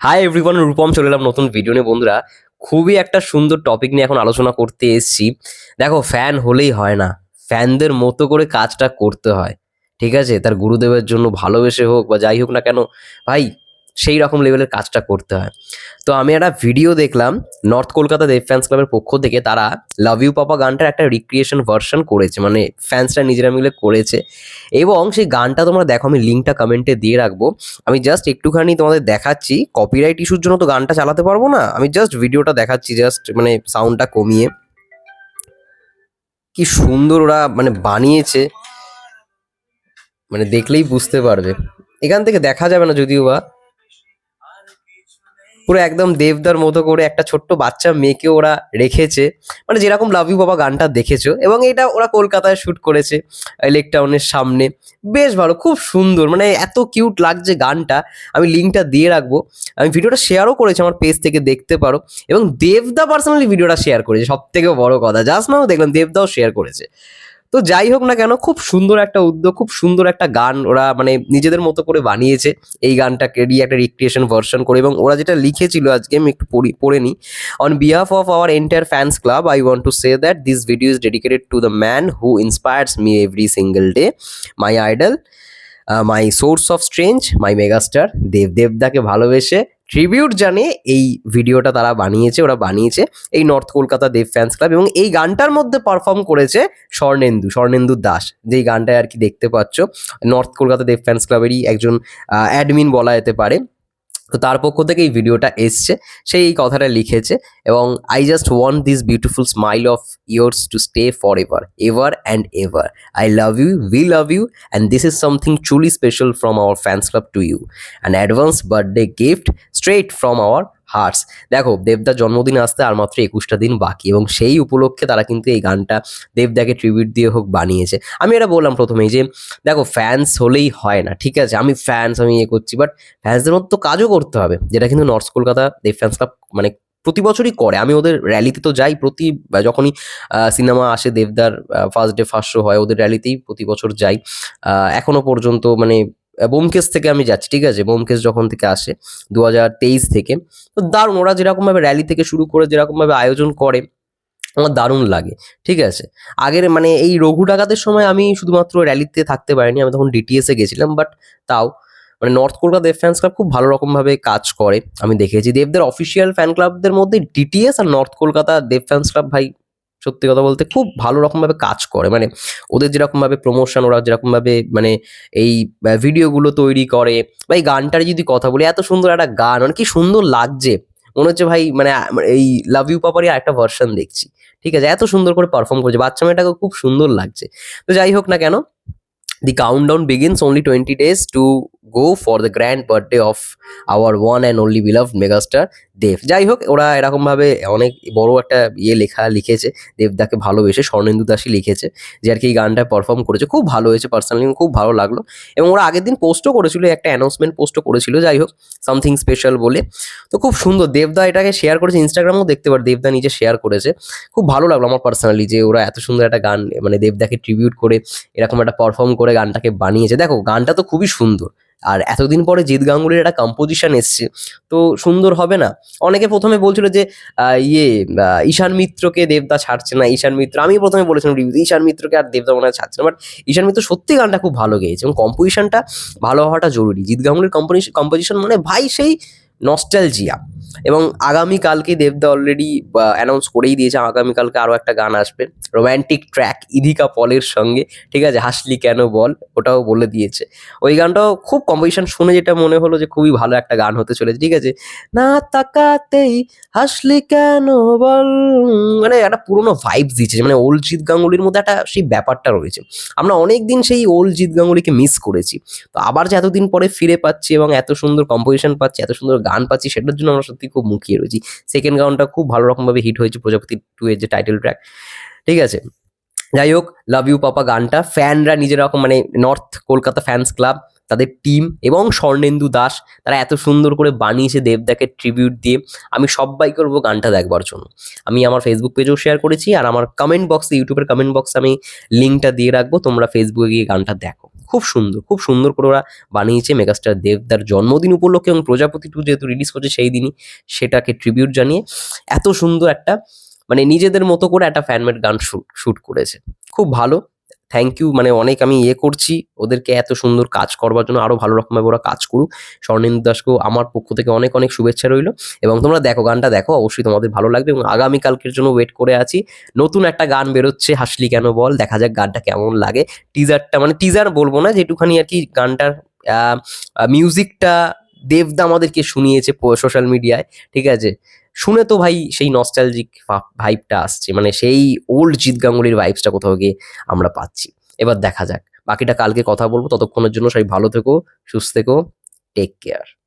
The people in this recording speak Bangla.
হাই এভরিওয়ান রূপম চলে এলাম নতুন ভিডিও নিয়ে। বন্ধুরা, খুবই একটা সুন্দর টপিক নিয়ে এখন আলোচনা করতে এসেছি। দেখো ফ্যান হলেই হয় না। ফ্যানদের মতো করে কাজটা করতে হয়। ঠিক আছে? তার গুরুদেবের জন্য ভালোবেসে হোক বা যাই হোক না কেন, ভাই সেই রকম লেভেলের কাজটা করতে হয়। তো আমি একটা ভিডিও দেখলাম নর্থ কলকাতা দেব ফ্যান্স ক্লাবের পক্ষ থেকে তারা লাভ ইউ পাপা গানটার একটা রিক্রিয়েশন ভার্সন করেছে মানে ফ্যান্সরা নিজেরা মিলে করেছে। এবং সেই গানটা তোমরা দেখো, আমি লিঙ্কটা কমেন্টে দিয়ে রাখব। আমি জাস্ট একটুখানি তোমাদের দেখাচ্ছি কপিরাইট ইস্যুর জন্য তো গানটা চালাতে পারব না। আমি জাস্ট ভিডিওটা দেখাচ্ছি জাস্ট মানে সাউন্ডটা কমিয়ে। কি সুন্দর ওরা মানে বানিয়েছে। মানে দেখলেই বুঝতে পারবে। এখান থেকে দেখা যাবে না যদিও বা। পুরো একদম দেবদার মতো করে একটা ছোট্ট বাচ্চা মেয়েকে ওরা রেখেছে। মানে যেরকম লাভ ইউ বাবা গানটা দেখেছ এবং এটা ওরা কলকাতায় শুট করেছে লেক টাউনের সামনে। বেশ ভালো, খুব সুন্দর মানে এত কিউট লাগছে গানটা। আমি লিঙ্কটা দিয়ে রাখব। আমি ভিডিওটা শেয়ারও করেছি আমার পেজ থেকে, দেখতে পারো। এবং দেবদা পার্সোনালি ভিডিওটা শেয়ার করেছে সব থেকে বড় কথা। জাস্ট নাও দেখলাম, দেবদাও শেয়ার করেছে। তো যাই হোক না কেন, খুব সুন্দর একটা উদ্যোগ, খুব সুন্দর একটা গান ওরা মানে নিজেদের মতো করে বানিয়েছে। এই গানটাকে দিয়ে একটা রিক্রিয়েশন ভার্সন করে এবং ওরা যেটা লিখেছিল আজকে আমি একটু পড়ি, পড়ে নিই। On behalf of our entire fans club I want to say that this video is dedicated to the man who inspires me every single day my idol my source of strength my megastar Dev দেবদাকে ভালোবেসে ট্রিবিউট জানিয়ে এই ভিডিওটা তারা বানিয়েছে, ওরা বানিয়েছে এই north Kolkata Dev fans club এবং এই গানটার মধ্যে পারফর্ম করেছে স্বর্ণেন্দু স্বর্ণেন্দু দাস যেই গানটায় আর কি দেখতে পাচ্ছ। নর্থ কলকাতা দেব ফ্যান্স ক্লাবেরই একজন অ্যাডমিন বলা যেতে পারে। তো তার পক্ষ থেকে এই ভিডিওটা এসছে। সেই এই কথাটা লিখেছে এবং I just want this beautiful smile of yours to stay for ever ever and ever I love you we love you and this is something truly special from our fans club to you and advance birthday gift straight from our hearts দেখো দেবদার জন্মদিন আসতে আর মাত্র একুশটা দিন বাকি এবং সেই উপলক্ষে তারা কিন্তু এই গানটা দেবদাকে ট্রিবিউট দিয়ে হোক বানিয়েছে। আমি এটা বললাম প্রথমেই যে দেখো ফ্যান্স হলেই হয় না ঠিক আছে? আমি ফ্যান্স আমি ইয়ে করছি বাট ফ্যান্সদের মধ্যে তো কাজও করতে হবে যেটা কিন্তু north Kolkata Dev fans club মানে প্রতি বছরই করে। আমি ওদের র্যালিতে তো যাই প্রতি যখনই সিনেমা আসে দেবদার ফার্স্ট ডে ফার্স্ট শো হয় ওদের র্যালিতেই প্রতি বছর যাই। আহ, এখনও পর্যন্ত মানে আহ, বোমকেশ থেকে আমি যাচ্ছি ঠিক আছে? বোমকেশ যখন থেকে আসে দু হাজার তেইশ থেকে তো দারুণ ওরা যেরকমভাবে র্যালি থেকে শুরু করে যেরকমভাবে আয়োজন করে আমার দারুণ লাগে ঠিক আছে? আগের মানে এই রঘু ডাকাতের সময় আমি শুধুমাত্র র্যালিতে থাকতে পারিনি আমি তখন ডিটিএসে গেছিলাম বাট তাও মানে north Kolkata Dev fans club খুব ভালো রকমভাবে কাজ করে আমি দেখেছি। দেবদের অফিসিয়াল ফ্যান ক্লাবদের মধ্যে ডিটিএস আর north Kolkata Dev fans club ভাই সত্যি কথা বলতে খুব ভালো রকমভাবে কাজ করে। মানে ওদের যেরকমভাবে প্রমোশন ওরা যেরকমভাবে মানে এই ভিডিওগুলো তৈরি করে। বা এই গানটার যদি কথা বলি, এত সুন্দর একটা গান মানে কি সুন্দর লাগছে। মনে হচ্ছে ভাই মানে এই লাভ ইউ পাপারই একটা ভার্সন দেখছি। ঠিক আছে, এত সুন্দর করে পারফর্ম করেছে। বাচ্চা মেয়েটাকে খুব সুন্দর লাগছে। তো যাই হোক না কেন the countdown begins only twenty days to go for the grand birthday of our one and only beloved megastar Dev যাই হোক ওরা এরকমভাবে অনেক বড় একটা ইয়ে লেখা লিখেছে দেবদাকে ভালোবেসে, স্বর্ণেন্দু দাসই লিখেছে, যে আর কি এই গানটা পারফর্ম করেছে। খুব ভালো হয়েছে পার্সোনালি খুব ভালো লাগল। এবং ওরা আগের দিন পোস্টও করেছিল, একটা অ্যানাউন্সমেন্ট পোস্টও করেছিল যাই হোক সামথিং স্পেশাল বলে। তো খুব সুন্দর দেবদা এটাকে শেয়ার করেছে ইনস্টাগ্রামও দেখতে পার দেবদা নিজে শেয়ার করেছে। খুব ভালো লাগল আমার পার্সোনালি যে ওরা এত সুন্দর একটা গান মানে দেবদাকে ট্রিবিউট করে, এরকম একটা পারফর্ম করে গানটাকে বানিয়েছে। দেখো, গানটা তো খুবই সুন্দর। আর এতদিন পরে জিৎ গাঙ্গুলির একটা কম্পোজিশন এসছে, তো সুন্দর হবে না? অনেকে প্রথমে বলছিল যে ইয়ে ঈশান মিত্রকে দেবদা ছাড়ছে না, ঈশান মিত্র আমি প্রথমে বলেছিলাম রিভিউ ঈশান মিত্রকে আর দেবদা মনে হয় ছাড়ছে না বাট ঈশান মিত্র সত্যি গানটা খুব ভালো গেয়েছে এবং কম্পোজিশনটা ভালো হওয়াটা জরুরি। জিৎ গাঙ্গুলির কম্পোজিশন মানে ভাই সেই নস্টালজিয়া এবং আগামীকালকে দেবদা অলরেডি অ্যানাউন্স করেই দিয়েছে, আগামীকালকে আরও একটা গান আসবে রোম্যান্টিক ট্র্যাক ইদিকা পলের সঙ্গে, ঠিক আছে? হাসলি কেন বল? ওটাও বলে দিয়েছে। ওই গানটাও খুব কম্পোজিশন শুনে যেটা মনে হলো যে খুবই ভালো একটা গান হতে চলেছে, ঠিক আছে? না তাকাতেই হাসলি কেন বল? মানে একটা পুরোনো ভাইবস দিচ্ছে মানে জিৎ গাঙ্গুলির মধ্যে একটা সেই ব্যাপারটা রয়েছে। আমরা অনেক দিন সেই জিৎ গাঙ্গুলিকে মিস করেছি। তো আবার যে এতদিন পরে ফিরে পাচ্ছি এবং এত সুন্দর কম্পোজিশন পাচ্ছি, এত সুন্দর গান পাচ্ছি, সেটার জন্য আমরা সত্যি খুব মুখিয়ে রয়েছি। সেকেন্ড গানটা খুব ভালো রকমভাবে হিট হয়েছে প্রজাপতি টু এর যে টাইটেল ট্র্যাক ঠিক আছে? যাই হোক লাভ ইউ পাপা গানটা ফ্যানরা নিজের মানে নর্থ কলকাতা ফ্যান্স ক্লাব তাদের টিম এবং স্বর্ণেন্দু দাস, তারা এত সুন্দর করে বানিয়েছে দেবদাকে ট্রিবিউট দিয়ে। আমি সবাই করব গানটা দেখবার জন্য আমি আমার ফেসবুক পেজেও শেয়ার করেছি, আর আমার কমেন্ট বক্সে ইউটিউবের কমেন্ট বক্সে আমি লিঙ্কটা দিয়ে রাখব, তোমরা ফেসবুকে গিয়ে গানটা দেখো। খুব সুন্দর খুব সুন্দর করে ওরা বানিয়েছে মেগাস্টার দেবদার জন্মদিন উপলক্ষে এবং প্রজাপতি টু যেহেতু রিলিজ করছে সেই দিনই সেটাকে ট্রিবিউট জানিয়ে এত সুন্দর একটা মানে নিজেদের মতো করে একটা ফ্যানমেড গান শ্যুট করেছে। খুব ভালো। থ্যাংক ইউ মানে অনেক আমি ইয়ে করছি। ওদেরকে এত সুন্দর কাজ করবার জন্য আরও ভালো রকমভাবে ওরা কাজ করুক। স্বর্ণেন্দু দাসকেও আমার পক্ষ থেকে অনেক অনেক শুভেচ্ছা রইল। এবং তোমরা দেখো, গানটা দেখো, অবশ্যই তোমাদের ভালো লাগবে এবং আগামীকালকের জন্য ওয়েট করে আছি। নতুন একটা গান বেরোচ্ছে, হাসলি কেন বল? দেখা যাক গানটা কেমন লাগে। টিজারটা মানে টিজার বলব না, যেটুখানি আর কি গানটার মিউজিকটা দেবদা আমাদেরকে শুনিয়েছে সোশ্যাল মিডিয়ায় ঠিক আছে? শুনে তো ভাই সেই নস্টালজিক ভাইবটা আসছে মানে সেই ওল্ড জিৎ গাঙ্গুলির ভাইবসটা কোথাও গিয়ে আমরা পাচ্ছি। এবার দেখা যাক, বাকিটা কালকে কথা বলব, ততক্ষণের জন্য সবাই ভালো থেকো, সুস্থ থেকো টেক কেয়ার